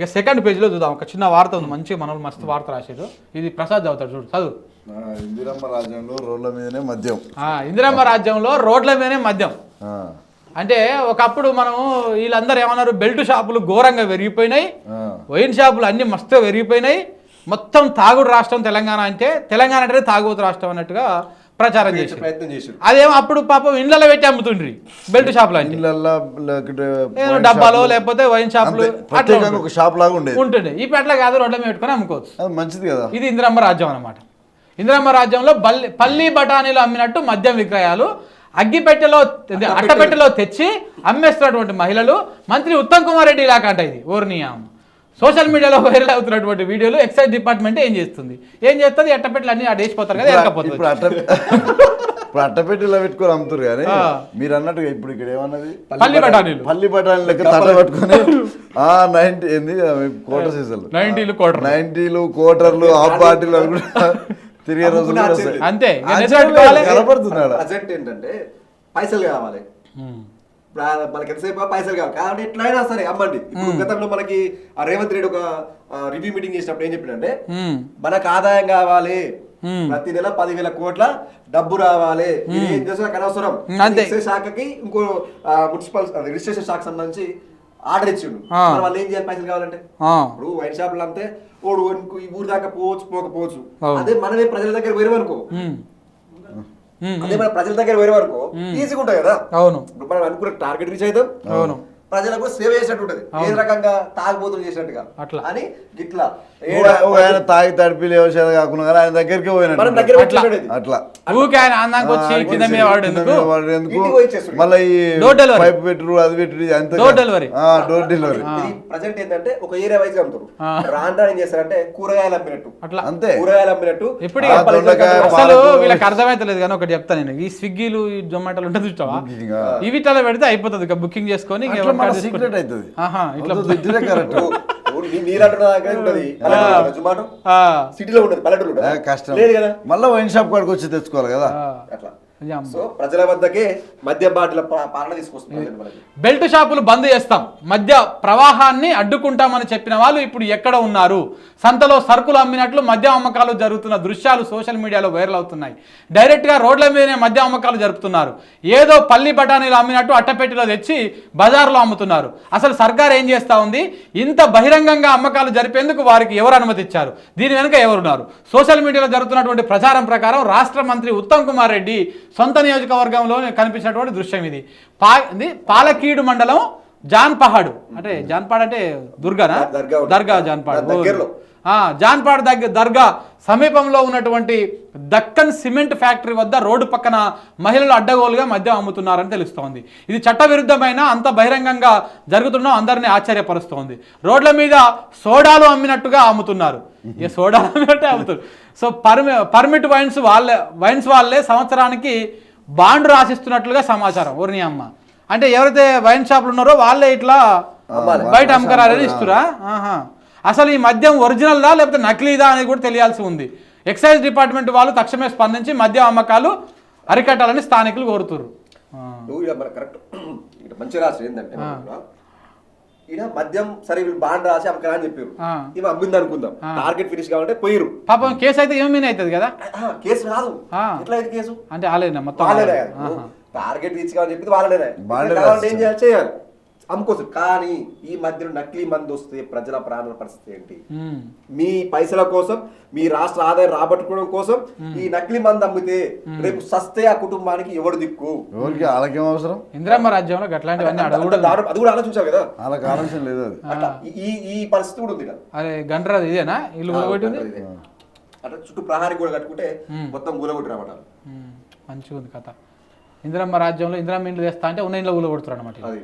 ఇక సెకండ్ పేజీలో చూద్దాం. ఒక చిన్న వార్త ఉంది. మంచి మనోళ్ళు మస్తు వార్త రాశారు ఇది ప్రసాద్ చదువుతాడు చూడు. చదువు. ఇందిరమ్మ రాజ్యంలో రోడ్ల మీదనే మద్యం. ఇందిరమ్మ రాజ్యంలో రోడ్ల మీదనే మద్యం. అంటే ఒకప్పుడు మనం వీళ్ళందరూ ఏమన్నారు? బెల్ట్ షాపులు ఘోరంగా పెరిగిపోయినాయి. వైన్ షాపులు అన్ని మస్తు పెరిగిపోయినాయి. మొత్తం తాగుడు రాష్ట్రం తెలంగాణ అంటే తెలంగాణ అంటే తాగుడు రాష్ట్రం అన్నట్టుగా ప్రచారం చేశారు ప్రయత్నం చేసారు అదేమో అప్పుడు పాపం ఇళ్ళలో పెట్టి అమ్ముతుండ్రి. బెల్ట్ ఏదో వైన్ డబ్బాలో. లేకపోతే వైన్ షాపులు ప్రత్యేకంగా ఒక షాప్ లాగా ఉండేది. ఉంటుండే. ఈ పెట్ల కాదు రోడ్ల మీద పెట్టుకొని అమ్ముకోవచ్చు. మంచిది కదా. ఇది ఇందిరమ్మ రాజ్యం అన్నమాట. ఇందిరమ్మ రాజ్యంలో బల్లి పల్లి బఠానీలు అమ్మినట్టు మద్యం విక్రయాలు అగ్గిపెట్టెలో అట్టపెట్టెలో తెచ్చి అమ్మేస్తున్నటువంటి మహిళలు మంత్రి ఉత్తమ్ కుమార్ రెడ్డి ఇలాగ అంట ఇది ఓర్నియాం సోషల్ మీడియాలో వైరల్ అవుతున్నటువంటి వీడియోలు ఎక్సైజ్ డిపార్ట్మెంట్ ఏం చేస్తుంది? ఏం చేస్తుంది? అట్టపెట్టెలు అన్ని అడేసిపోతారు కదా ఎరకపోతుంది ఇప్పుడు అట్ట ఇప్పుడు అట్టపెట్టిలో పెట్టుకొని అమ్ముతారు కానీ ఆ. మీరు అన్నట్టుగా ఇప్పుడు ఇక్కడ ఏమన్నది? పల్లి బఠానీలు. పల్లి బఠానీ లెక్క తట్ట పట్టుకొని ఆ నైన్టీ ఏంది? కోట సీజన్లు నైన్టీలు కోటర్ నైన్టీలు కోటర్లు హాఫ్ పార్టీలు అవి కూడా తిరిగే రోజులు. అంతే. కనపడుతున్నాడు. ప్రజెంట్ ఏంటంటే పైసలు కావాలి. ఆ మనకి ఎంతసేపు పైసలు కావాలి కాబట్టి ఎట్లయినా సరే అమ్మండి. ఇప్పుడు గతంలో మనకి ఆ రేవంత్ రెడ్డి ఒక రివ్యూ మీటింగ్ చేసినప్పుడు ఏం చెప్పిండంటే ఉమ్. మనకు ఆదాయం కావాలి. ప్రతి నెల పదివేల కోట్ల డబ్బు రావాలి. ఇది ఏం చేసినా అనవసరం. శాఖకి ఇంకో మున్సిపల్ రిజిస్ట్రేషన్ శాఖ సంబంధించి ఆర్డర్ ఇచ్చిండు. వాళ్ళు ఏం చేయాలి పైసలు కావాలంటే. ఇప్పుడు వైన్ షాపులు అంతే. ఓడు ఈ ఊరు దాకా పోవచ్చు పోకపోవచ్చు. అదే మనమే ప్రజల దగ్గర పోయినామనుకో. అదే మన ప్రజల దగ్గర పోయినామనుకో ఈజీగా ఉంటుంది కదా. అవును. ఇప్పుడు మనం అనుకున్న టార్గెట్ రీచ్ అవుతాం. అవును. ప్రజలకు సేవ చేసినట్టు ఉంటది. ఏ రకంగా తాగుబోతులు చేసినట్టుగా. అట్లా. అని ఆయన తాగి తడిపి లేవసేది కాకుండా ఆయన దగ్గరికి పోయినట్టు దగ్గర అట్లా. మళ్ళీ ఈ డోర్ డెలివరీ. పైప్ పెట్టుడు అది పెట్టుడు అంత door delivery. Door delivery present ఏంటంటే ఒక ఏరియా వైజ్ అమ్ముతారు. రాండా ఏం చేస్తారంటే కూరగాయలు అమ్మినట్టు. అట్లా. అంతే. కూరగాయలు అమ్మినట్టు. కట్టడం. అసలు వీళ్ళకి అర్థమైతలేదు కానీ ఒకటి చెప్తా నేను. ఈ స్విగ్గీలు ఈ జొమాటోలు ఉంటుంది చూస్తావా. ఇవిటలో పెడితే అయిపోతుంది ఇక బుకింగ్ చేసుకొని మన సీక్రెట్ అవుతుంది. ఇట్లా ఇట్లా కరెక్ట్. సిటీలో ఉండదు పల్లెటూరు? కష్టం. లేదు కదా. మళ్ళీ వైన్ షాప్ కాడికి వచ్చి తెచ్చుకోవాలి కదా. అట్లా. సో ప్రజల వద్దకే మద్య బాటిల పాలన తీసుకొస్తుంది బెల్ట్ షాపులు బంద్ చేస్తాం. మధ్య ప్రవాహాన్ని అడ్డుకుంటామని చెప్పిన వాళ్ళు ఇప్పుడు ఎక్కడ ఉన్నారు? సంతలో సరుకులు అమ్మినట్లు మద్యం అమ్మకాలు జరుగుతున్న దృశ్యాలు సోషల్ మీడియాలో వైరల్ అవుతున్నాయి. డైరెక్ట్గా రోడ్ల మీదనే మద్యం అమ్మకాలు జరుపుతున్నారు. ఏదో పల్లి బఠానీలు అమ్మినట్టు అట్టపెట్టిలో తెచ్చి బజార్లో అమ్ముతున్నారు. అసలు సర్కార్ ఏం చేస్తా ఉంది? ఇంత బహిరంగంగా అమ్మకాలు జరిపేందుకు వారికి ఎవరు అనుమతి ఇచ్చారు? దీని వెనుక ఎవరున్నారు? సోషల్ మీడియాలో జరుగుతున్నటువంటి ప్రచారం ప్రకారం రాష్ట్ర మంత్రి ఉత్తమ్ కుమార్ రెడ్డి సొంత నియోజకవర్గంలో కనిపించినటువంటి దృశ్యం ఇది. పా ఇది పాలకీడు మండలం జాన్పహాడు. అంటే జాన్పాడ్ అంటే దుర్గానా? దర్గా. దర్గా జాన్పాడ్ జాన్పాడ్ దగ్గర దర్గా సమీపంలో ఉన్నటువంటి దక్కన్ సిమెంట్ ఫ్యాక్టరీ వద్ద రోడ్డు పక్కన మహిళలు అడ్డగోలుగా మద్యం అమ్ముతున్నారని తెలుస్తోంది. ఇది చట్టవిరుద్ధమైన అంత బహిరంగంగా జరుగుతున్న అందరినీ ఆశ్చర్యపరుస్తోంది. రోడ్ల మీద సోడాలు అమ్మినట్టుగా అమ్ముతున్నారు. ఏ సోడాలు అమ్మినట్టే అమ్ముతారు సో పర్మి పర్మిట్ వైన్స్ వాళ్ళే వైన్స్ వాళ్ళే సంవత్సరానికి బాండ్ రాసిస్తున్నట్లుగా సమాచారం. ఊరిని అమ్మ. అంటే ఎవరైతే వైన్ షాపులు ఉన్నారో వాళ్ళే ఇట్లా. బయట అమ్మకరారని ఇస్తురా? ఆహా. అసలు ఈ మద్యం ఒరిజినల్దా లేకపోతే నకిలీదా అనేది కూడా తెలియాల్సి ఉంది. ఎక్సైజ్ డిపార్ట్మెంట్ వాళ్ళు తక్షణమే స్పందించి మద్యం అమ్మకాలు అరికట్టాలని స్థానికులు కోరుతున్నారు మన కరెక్ట్. ఇక్కడ మంచి రాసి ఏంటంటే ఈయన మద్యం సరే వీళ్ళు బాండ్ రాసి అమ్మకరా అని చెప్పారు. ఈమె అమ్మింది అనుకుందాం. టార్గెట్ ఫినిష్ కావాలంటే పోయిరు పాపం కేసు అయితే ఏమీ అవుతుంది కదా? కేసు రాదు. ఎట్లా అయింది కేసు? అంటే ఆలేనా మొత్తం. టార్గెట్ రీచ్ కావాలని చెప్పింది వాళ్ళనే ఏం. చేయాలి? చేయాలి. అమ్ముకోవచ్చు. కానీ ఈ మధ్యలో నకిలీ మంది వస్తే ప్రజల ప్రాణాల పరిస్థితి ఏంటి. మీ పైసల కోసం మీ రాష్ట్ర ఆదాయం రాబట్టుకోవడం కోసం ఈ నకిలీ మంది అమ్మితే రేపు సస్తే ఆ కుటుంబానికి ఎవడు దిక్కు? ఎవరికి వాళ్ళకేం అవసరం? ఇందిరమ్మ రాజ్యంలో అది కూడా ఆలోచించాలి కదా? వాళ్ళకి ఆలోచన లేదు అది. అట్లా ఈ ఈ పరిస్థితి కూడా ఉంది ఇక్కడ అరే గంటరాదు ఇదేనా? ఇల్లు. అట్లా చుట్టూ ప్రహారీ కూడా కట్టుకుంటే మొత్తం కూలగొట్టి రావడం మంచిగా ఉంది కథ. ఇందిరమ్మ రాజ్యంలో ఇందిరమ్మ ఇండ్లు తెస్తా అంటే ఉన్న ఇంట్లో ఊళ్ళో కొడుతున్నారు అనమాట అది.